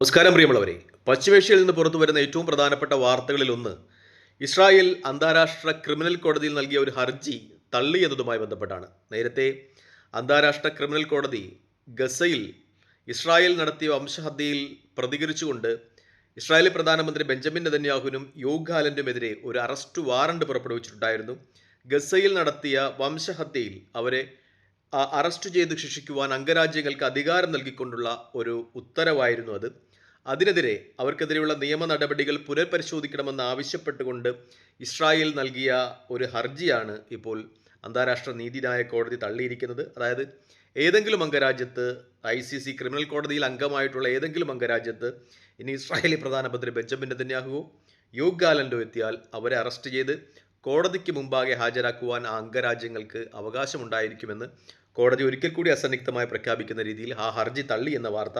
നമസ്കാരം പ്രിയമുള്ളവരെ. പശ്ചിമേഷ്യയിൽ നിന്ന് പുറത്തു വരുന്ന ഏറ്റവും പ്രധാനപ്പെട്ട വാർത്തകളിൽ ഒന്ന് ഇസ്രായേൽ അന്താരാഷ്ട്ര ക്രിമിനൽ കോടതിയിൽ നൽകിയ ഒരു ഹർജി തള്ളി എന്നതുമായി ബന്ധപ്പെട്ടാണ്. നേരത്തെ അന്താരാഷ്ട്ര ക്രിമിനൽ കോടതി ഗസയിൽ ഇസ്രായേൽ നടത്തിയ വംശഹത്യയിൽ പ്രതികരിച്ചുകൊണ്ട് ഇസ്രായേലി പ്രധാനമന്ത്രി ബെഞ്ചമിൻ നെതന്യാഹുവിനും യോഗ് ഗാലന്റുമെതിരെ ഒരു അറസ്റ്റ് വാറണ്ട് പുറപ്പെടുവിച്ചിട്ടുണ്ടായിരുന്നു. ഗസയിൽ നടത്തിയ വംശഹത്യയിൽ അവരെ അറസ്റ്റ് ചെയ്ത് ശിക്ഷിക്കുവാൻ അംഗരാജ്യങ്ങൾക്ക് അധികാരം നൽകിക്കൊണ്ടുള്ള ഒരു ഉത്തരവായിരുന്നു അത്. അതിനെതിരെ അവർക്കെതിരെയുള്ള നിയമ നടപടികൾ പുനഃപരിശോധിക്കണമെന്ന് ആവശ്യപ്പെട്ടുകൊണ്ട് ഇസ്രായേൽ നൽകിയ ഒരു ഹർജിയാണ് ഇപ്പോൾ അന്താരാഷ്ട്ര നീതിന്യായ കോടതി തള്ളിയിരിക്കുന്നത്. അതായത് ഏതെങ്കിലും അംഗരാജ്യത്ത് ഐ സി സി ക്രിമിനൽ കോടതിയിൽ അംഗമായിട്ടുള്ള ഏതെങ്കിലും അംഗരാജ്യത്ത് ഇനി ഇസ്രായേലി പ്രധാനമന്ത്രി ബെഞ്ചമിൻ നെതന്യാഹുവോ യോഗ് ഗാലൻഡോ എത്തിയാൽ അവരെ അറസ്റ്റ് ചെയ്ത് കോടതിക്ക് മുമ്പാകെ ഹാജരാക്കുവാൻ ആ അംഗരാജ്യങ്ങൾക്ക് അവകാശമുണ്ടായിരിക്കുമെന്ന് കോടതി ഒരിക്കൽ കൂടി അസന്നിഗ്ധമായി പ്രഖ്യാപിക്കുന്ന രീതിയിൽ ആ ഹർജി തള്ളി എന്ന വാർത്ത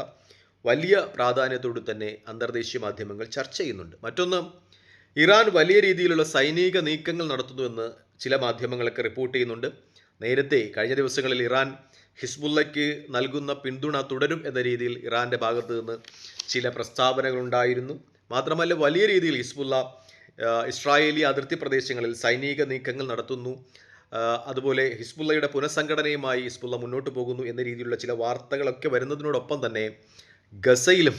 വലിയ പ്രാധാന്യത്തോടു തന്നെ അന്തർദേശീയ മാധ്യമങ്ങൾ ചർച്ച ചെയ്യുന്നുണ്ട്. മറ്റൊന്ന് ഇറാൻ വലിയ രീതിയിലുള്ള സൈനിക നീക്കങ്ങൾ നടത്തുന്നുവെന്ന് ചില മാധ്യമങ്ങളൊക്കെ റിപ്പോർട്ട് ചെയ്യുന്നുണ്ട്. നേരത്തെ കഴിഞ്ഞ ദിവസങ്ങളിൽ ഇറാൻ ഹിസ്ബുള്ളയ്ക്ക് നൽകുന്ന പിന്തുണ തുടരും എന്ന രീതിയിൽ ഇറാന്റെ ഭാഗത്തു നിന്ന് ചില പ്രസ്താവനകളുണ്ടായിരുന്നു മാത്രമല്ല വലിയ രീതിയിൽ ഹിസ്ബുള്ള ഇസ്രായേലി അതിർത്തി പ്രദേശങ്ങളിൽ സൈനിക നീക്കങ്ങൾ നടത്തുന്നു. അതുപോലെ ഹിസ്ബുള്ളയുടെ പുനഃസംഘടനയുമായി ഹിസ്ബുള്ള മുന്നോട്ട് പോകുന്നു എന്ന രീതിയിലുള്ള ചില വാർത്തകളൊക്കെ വരുന്നതിനോടൊപ്പം തന്നെ ഗസയിലും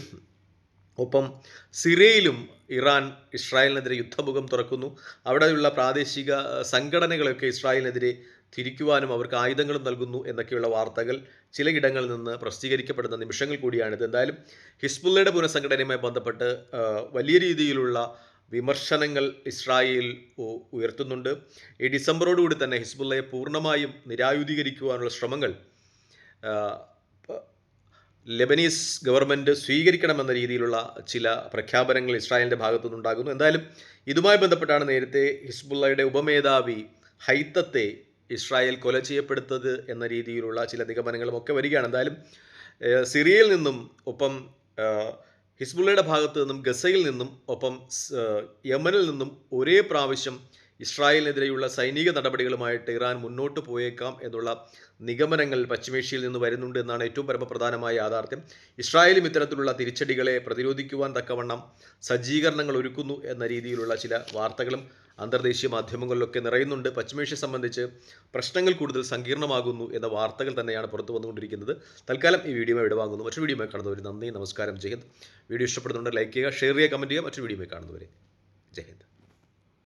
ഒപ്പം സിറിയയിലും ഇറാൻ ഇസ്രായേലിനെതിരെ യുദ്ധമുഖം തുറക്കുന്നു. അവിടെയുള്ള പ്രാദേശിക സംഘടനകളൊക്കെ ഇസ്രായേലിനെതിരെ തിരിക്കുവാനും അവർക്ക് ആയുധങ്ങളും നൽകുന്നു എന്നൊക്കെയുള്ള വാർത്തകൾ ചിലയിടങ്ങളിൽ നിന്ന് പ്രസിദ്ധീകരിക്കപ്പെടുന്ന നിമിഷങ്ങൾ കൂടിയാണിത്. എന്തായാലും ഹിസ്ബുള്ളയുടെ പുനഃസംഘടനയുമായി ബന്ധപ്പെട്ട് വലിയ രീതിയിലുള്ള വിമർശനങ്ങൾ ഇസ്രായേൽ ഉയർത്തുന്നുണ്ട്. ഈ ഡിസംബറോടുകൂടി തന്നെ ഹിസ്ബുള്ളയെ പൂർണമായും നിരായുധീകരിക്കുവാനുള്ള ശ്രമങ്ങൾ ലെബനീസ് ഗവൺമെന്റ് സ്വീകരിക്കണമെന്ന രീതിയിലുള്ള ചില പ്രഖ്യാപനങ്ങൾ ഇസ്രായേലിന്റെ ഭാഗത്തു നിന്നുണ്ടാകുന്നു എന്തായാലും ഇതുമായി ബന്ധപ്പെട്ടാണ് നേരത്തെ ഹിസ്ബുള്ളയുടെ ഉപമേധാവി ഹൈത്തത്തെ ഇസ്രായേൽ കൊല ചെയ്യപ്പെടുത്തത് എന്ന രീതിയിലുള്ള ചില നിഗമനങ്ങളും ഒക്കെ വരികയാണ്. എന്തായാലും സിറിയയിൽ നിന്നും ഒപ്പം ഹിസ്ബുള്ളയുടെ ഭാഗത്ത് നിന്നും ഗസയിൽ നിന്നും ഒപ്പം യമനിൽ നിന്നും ഒരേ പ്രാവശ്യം ഇസ്രായേലിനെതിരെയുള്ള സൈനിക നടപടികളുമായിട്ട് ഇറാൻ മുന്നോട്ട് പോയേക്കാം എന്നുള്ള നിഗമനങ്ങൾ പശ്ചിമേഷ്യയിൽ നിന്ന് വരുന്നുണ്ട് എന്നാണ് ഏറ്റവും പരമപ്രധാനമായ യാഥാർത്ഥ്യം. ഇസ്രായേലും ഇത്തരത്തിലുള്ള തിരിച്ചടികളെ പ്രതിരോധിക്കുവാൻ തക്കവണ്ണം സജ്ജീകരണങ്ങൾ ഒരുക്കുന്നു എന്ന രീതിയിലുള്ള ചില വാർത്തകളും അന്തർദേശീയ മാധ്യമങ്ങളിലൊക്കെ നിറയുന്നുണ്ട്. പശ്ചിമേഷ്യ സംബന്ധിച്ച് പ്രശ്നങ്ങൾ കൂടുതൽ സങ്കീർണമാകുന്നു എന്ന വാർത്തകൾ തന്നെയാണ് പുറത്തു വന്നുകൊണ്ടിരിക്കുന്നത്. തൽക്കാലം ഈ വീഡിയോ ഇടവാങ്ങുന്നു മറ്റൊരു വീഡിയോ കാണുന്നവർ നന്ദി നമസ്കാരം ജയ് വീഡിയോ ഇഷ്ടപ്പെടുന്നുണ്ട് ലൈക്ക് ചെയ്യുക ഷെയർ ചെയ്യുക കമന്റ് ചെയ്യുക. മറ്റൊരു വീഡിയോ കാണുന്നവരെ ജയ്